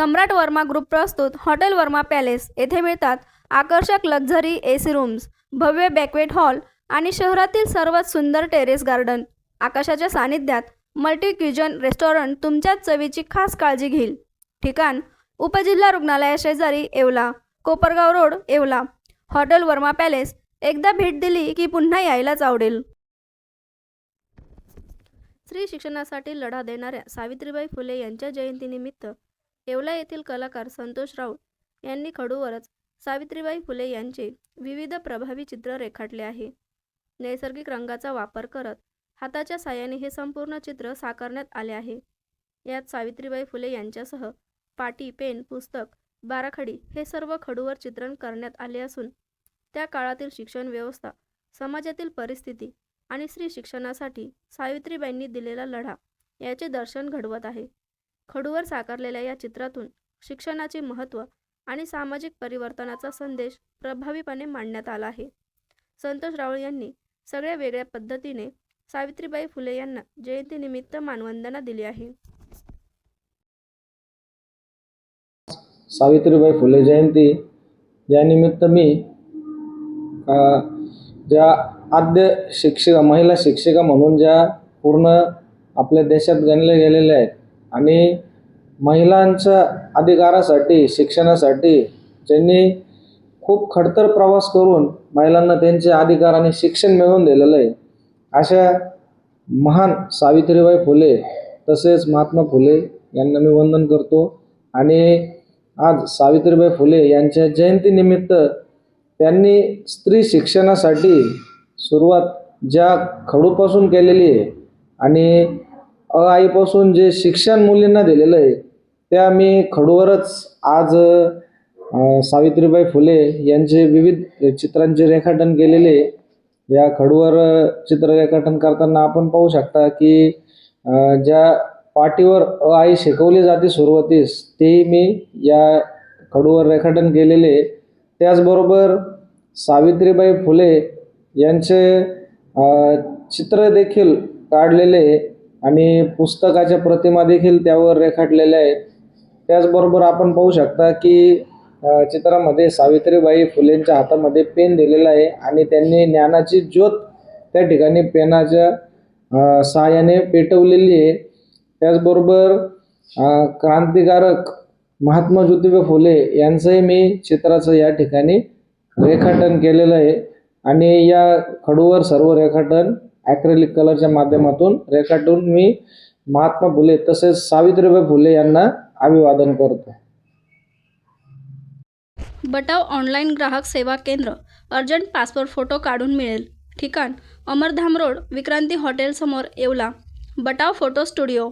सम्राट Verma group प्रस्तुत hotel Verma palace येथे मिळतात आकर्षक लक्झरी ए सी रूम्स भव्य बॅकवेट हॉल आणि शहरातील सर्वात सुंदर टेरेस गार्डन. आकाशाच्या सानिध्यात मल्टी क्युजन रेस्टॉरंट तुमच्याच चवीची खास काळजी घेईल. ठिकाण उपजिल्हा रुग्णालया शेजारी Yeola Kopargaon road Yeola. Hotel Verma Palace एकदा भेट दिली की पुन्हा यायलाच आवडेल. स्त्री शिक्षणासाठी लढा देणाऱ्या सावित्रीबाई फुले यांच्या जयंतीनिमित्त येवला येथील कलाकार संतोष राऊत यांनी खडूवरच सावित्रीबाई फुले यांचे विविध प्रभावी चित्र रेखाटले आहे. नैसर्गिक रंगाचा वापर करत हाताच्या साह्याने हे संपूर्ण चित्र साकारण्यात आले आहे. यात सावित्रीबाई फुले यांच्यासह पाटी पेन पुस्तक बाराखडी हे सर्व खडूवर चित्रण करण्यात आले असून त्या काळातील शिक्षण व्यवस्था समाजातील परिस्थिती आणि स्त्री शिक्षणासाठी सावित्रीबाईंनी दिलेला लढा याचे दर्शन घडवत आहे. खडूवर साकारलेल्या या चित्रातून शिक्षणाचे महत्त्व आणि सामाजिक परिवर्तनाचा संदेश प्रभावीपणे मांडण्यात आला आहे. संतोष राऊळ यांनी सगळ्या वेगळ्या पद्धतीने सावित्रीबाई फुले यांना जयंतीनिमित्त मानवंदना दिली आहे. सावित्रीबाई फुले जयंती यानिमित्त मी ज्या आद्य शिक्षिका महिला शिक्षिका म्हणून ज्या पूर्ण आपल्या देशात गणल्या गेलेल्या आहेत आणि महिलांच्या अधिकारासाठी शिक्षणासाठी ज्यांनी खूप खडतर प्रवास करून महिलांना त्यांचे अधिकार आणि शिक्षण मिळवून दिलेलं आहे. अशा महान सावित्रीबाई फुले तसेच महात्मा फुले यांना मी वंदन करतो. आणि आज सावित्रीबाई फुले यांच्या जयंतीनिमित्त त्यांनी स्त्री शिक्षणासाठी सुरुवात ज्या खडूपासून केलेली आहे आणि अ आईपासून जे शिक्षण मुलींना दिलेलं आहे त्या मी खडूवरच आज सावित्रीबाई फुले यांचे विविध चित्रांचे रेखाटन केलेले या खडूवर चित्र रेखाटन करताना आपण पाहू शकता की ज्या पाटीवर अ आई शिकवली जाते सुरुवातीस तेही मी या खडूवर रेखाटन केलेले त्याचबरोबर सावित्रीबाई फुले यांचे चित्र देखील काढलेले आणि पुस्तकाच्या प्रतिमा देखील त्यावर रेखाटलेल्या आहेत. त्याचबरोबर आपण पाहू शकता की चित्रामध्ये सावित्रीबाई फुलेंच्या हातामध्ये पेन दिलेला आहे आणि त्यांनी ज्ञानाची ज्योत त्या ठिकाणी पेनाच्या सहाय्याने पेटवलेली आहे. त्याचबरोबर क्रांतिकारक महात्मा ज्योतिबा फुले यांचंही मी चित्राचं या ठिकाणी रेखाटन केलेलं आहे. आणि या खडूवर सर्व रेखाटन ॲक्रेलिक कलरच्या माध्यमातून रेखाटून मी महात्मा फुले तसेच सावित्रीबाई फुले यांना अभिवादन करतो बटाव ऑनलाईन ग्राहक सेवा केंद्र अर्जंट पासपोर्ट फोटो काढून मिळेल. ठिकाण अमरधाम रोड विक्रांती हॉटेलसमोर येवला. Batav photo studio.